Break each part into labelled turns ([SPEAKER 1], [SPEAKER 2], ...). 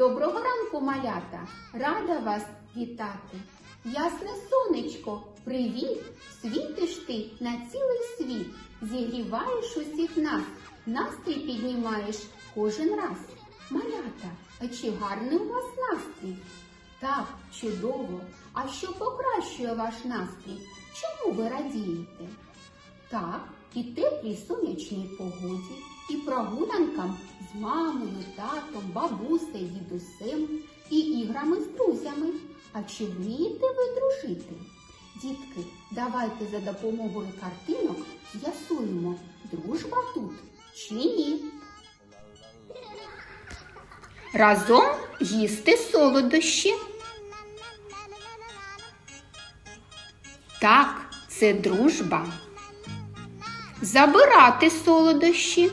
[SPEAKER 1] Доброго ранку, малята! Рада вас вітати! Ясне сонечко, привіт! Світиш ти на цілий світ, зігріваєш усіх нас, настрій піднімаєш кожен раз. Малята, а чи гарний у вас настрій? Так, чудово. А що покращує ваш настрій? Чому ви радієте? Так, і теплій сонячній погоді, і прогулянкам з мамою, татом, бабусею, дідусем, і іграми з друзями. А чи вмієте ви дружити? Дітки, давайте за допомогою картинок з'ясуємо, дружба тут чи ні. Разом їсти солодощі. Так, це дружба. Забирати солодощі.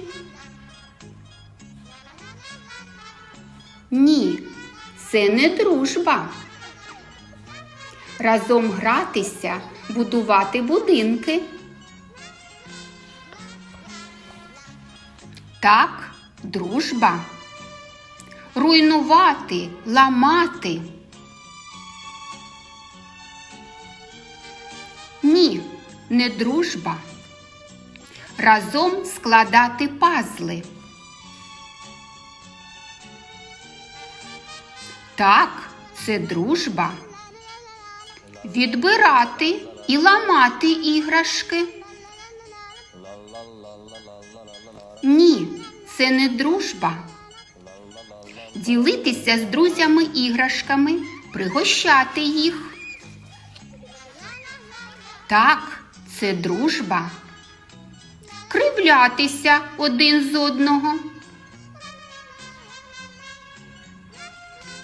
[SPEAKER 1] Ні, це не дружба. Разом гратися, будувати будинки. Так, дружба. Руйнувати, ламати. Ні, не дружба. Разом складати пазли. Так, це дружба. Відбирати і ламати іграшки. Ні, це не дружба. Ділитися з друзями іграшками, пригощати їх. Так, це дружба. Кривлятися один з одного.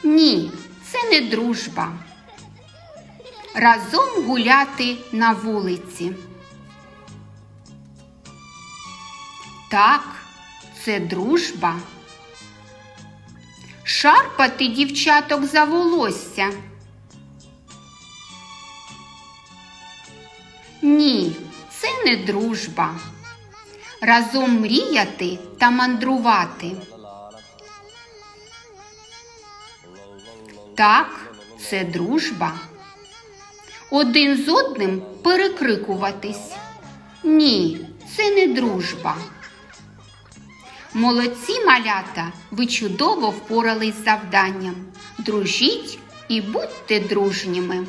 [SPEAKER 1] Ні, це не дружба. Разом гуляти на вулиці. Так, це дружба. Шарпати дівчаток за волосся. Ні, це не дружба. Разом мріяти та мандрувати. Так, це дружба. Один з одним перекрикуватись. Ні, це не дружба. Молодці малята, ви чудово впорались з завданням. Дружіть і будьте дружніми.